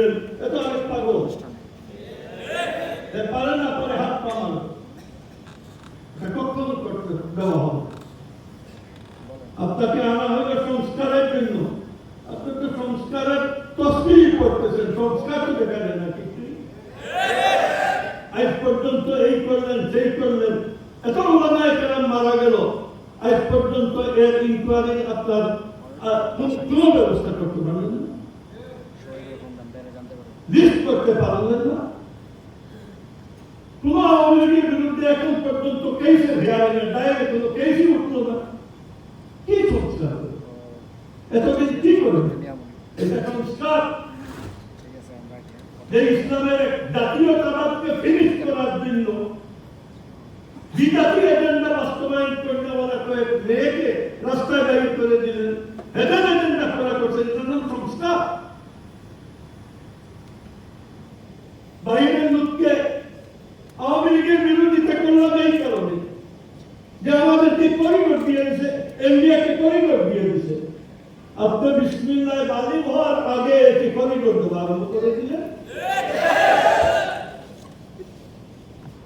দিবেন এত অনেক পাগল। পারে না, পারে হাত পামানো। কখনো করতে দেওয়া হবে আপনাকে আনা হলো সংস্কারের জন্য। আপনি তো সংস্কারের তসবির করতেছেন। সংস্কার তো দেখা যায় না কিছু আজ পর্যন্ত এই করলেন, সেই করলেন। এত ওলামায় কেরাম মারা গেল। আজ পর্যন্ত এর ইনকোয়ারি আপনার কোনো ব্যবস্থা করতে পারলেন না। লিস্ট করতে পারলেন না। কোন আওয়ামী লীগের বিরুদ্ধে এখন পর্যন্ত কেসের হেয়ারিং ডাইরেক্ট কোনো কেসই উঠল না। কি হলো? এতদিন কি করবে এটা সংস্কার যে ইসলামের জাতীয়তাবাদকে ফিনিশ করার জন্য বিজাতি এজেন্ডা বাস্তবায়ন করতে বলা কয়েক মেয়েকে রাস্তায় বাইর করে দিলেন হেডেন এজেন্ডা করা করছে এটার নাম সংস্কার বাইরের লোককে আওয়ামী লীগের বিরোধিতা করলাম এই কারণে যে আমাদেরকে করিডোর দিয়ে দিছে ইন্ডিয়াকে করিডোর দিয়ে দিছে। আপনি বিসমিল্লাহ বালি হওয়ার আগে এটি করিডোর দেওয়া আরম্ভ করে দিলেন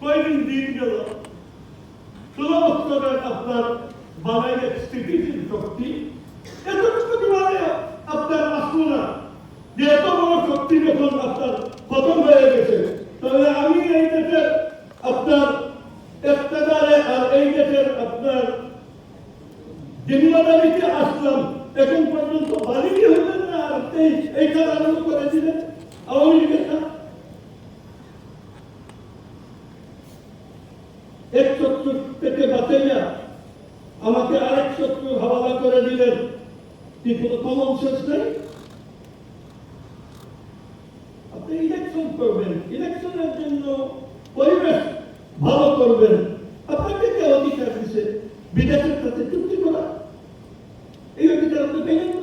কয়দিন দিন গেল? ষোলো বছরের আপনার বানাইলে স্থিতিশীল শক্তি। এতটুকু মানে আপনার আসলো না যে এত বড় শক্তি যখন আপনার খতম হয়ে গেছে, তাহলে আমি এই দেশের আপনার ইফতেদারে আর এই দেশের আপনার জিম্মাদারিতে আসলাম, এখন পর্যন্ত বাড়ি হলেন না আপনি এই কাজ আরম্ভ করে দিলেন আওয়ামী লীগের কাজ। এক শত্রু থেকে বাঁচাইয়া আমাকে আরেক শত্রু হাওয়ালা করে দিলেন। কি কোনো কমন নেই? আপনি ইলেকশন করবেন। ইলেকশনের জন্য পরিবেশ ভালো করবেন। আপনাকে কে অধিকার দিছে? বিদেশের সাথে চুক্তি করা এই অধিকার আপনি পেলেন না।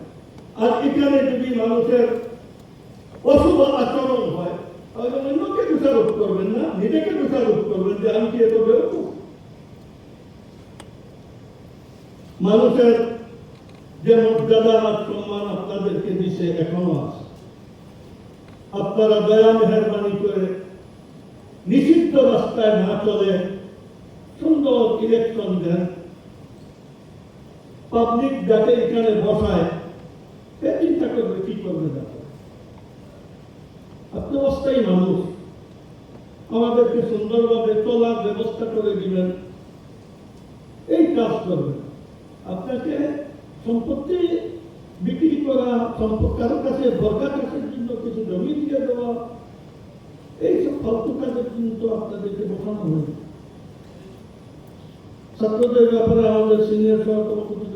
আর এখানে যদি মানুষের অশুভ আচরণ হয়, তাহলে অন্যকে দোষারোপ করবেন না, নিজেকে দোষারোপ করবেন যে আমি কি এত বেরোবো মানুষের যে মর্যাদা আর সম্মান আপনাদেরকে দিছে এখনও আছে। আপনারা দয়া, মেহরবানি করে নিষিদ্ধ রাস্তায় না চলে সুন্দর ইলেকশন দেন। পাবলিক যাতে এখানে বসায় করবে দেখো আপনি অস্থায়ী মানুষ। আমাদেরকে সুন্দরভাবে চলার ব্যবস্থা করে দিবেন। এই কাজ করবেন। আপনাকে সম্পত্তি বিক্রি করা, সম্পদ কারও কাছে বরকার কাছের জন্য কিছু জমি দিয়ে দেওয়া এইসব ফালতু কাজের জন্য তো আপনাদেরকে বসানো হয়নি। ছাত্রদের ব্যাপারে আমাদের সিনিয়র সহকর্মী